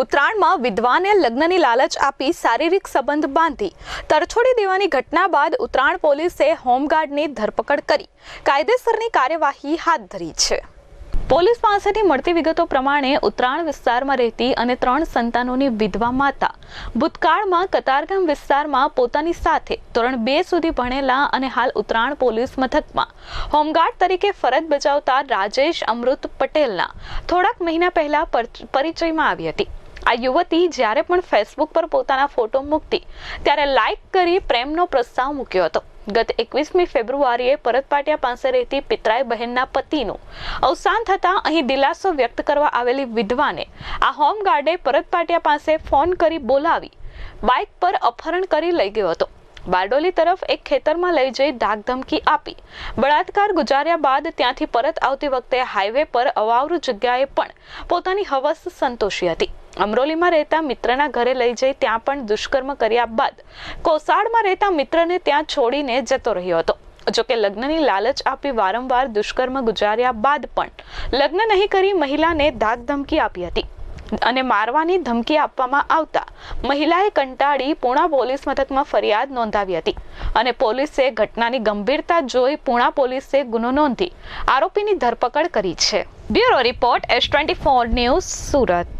ઉત્તરાયણમાં વિધવાને લગ્નની લાલચ આપી શારીરિક સંબંધ બાંધી તરછોડી દેવાની ઘટના બાદ ઉત્તરાયણ પોલીસે હોમગાર્ડની ધરપકડ કરી. કાયદેસરની કાર્યવાહી હાથ ધરી છે. પોલીસ પાસેથી મળતી વિગતો પ્રમાણે ઉત્તરાયણ વિસ્તારમાં રહેતી અને ત્રણ સંતાનોની વિધવા માતા ભૂતકાળમાં કતારગામ વિસ્તારમાં પોતાની સાથે ધોરણ બે સુધી ભણેલા અને હાલ ઉત્તરાયણ પોલીસ મથકમાં હોમગાર્ડ તરીકે ફરજ બજાવતા રાજેશ અમૃત પટેલના થોડાક મહિના પહેલા પરિચયમાં આવી હતી. આ યુવતી જ્યારે પણ ફેસબુક પર પોતાના ફોટો મૂકતી, ત્યારે લાઈક કરી પ્રેમનો પ્રસ્તાવ મૂક્યો હતો. ગત એકવીસમી ફેબ્રુઆરીએ પરતપાટિયા પાસે રહેતી પિતરાઈ બહેનના પતિનું અવસાન થતાં અહીં દિલાસો વ્યક્ત કરવા આવેલી વિધવાને આ હોમગાર્ડે પરતપાટિયા પાસે ફોન કરી બોલાવી બાઇક પર અપહરણ કરી લઈ ગયો હતો. બારડોલી તરફ એક ખેતરમાં લઈ જઈ ધાકધમકી આપી. બળાત્કાર ગુજાર્યા બાદ ત્યાંથી પરત આવતી વખતે હાઈવે પર અવાવરું જગ્યાએ પણ પોતાની હવસ સંતોષી હતી. અમરોલીમાં રહેતા મિત્રના ઘરે લઈ જઈ ત્યાં પણ દુષ્કર્મ કર્યા બાદ કોસાડમાં રહેતા મિત્રને ત્યાં છોડીને જતો રહ્યો હતો. જોકે લગ્નની લાલચ આપી વારંવાર દુષ્કર્મ ગુજાર્યા બાદ પણ લગ્ન નહીં કરી મહિલાને ધાકધમકી આપી હતી અને મારવાની ધમકી આપવામાં આવતા મહિલાએ કંટાળી પૂણા પોલીસ મથકમાં ફરિયાદ નોંધાવી હતી અને પોલીસે ઘટનાની ગંભીરતા જોઈ પૂણા પોલીસે ગુનો નોંધી આરોપીની ધરપકડ કરી છે. Bureau report S twenty four news Surat.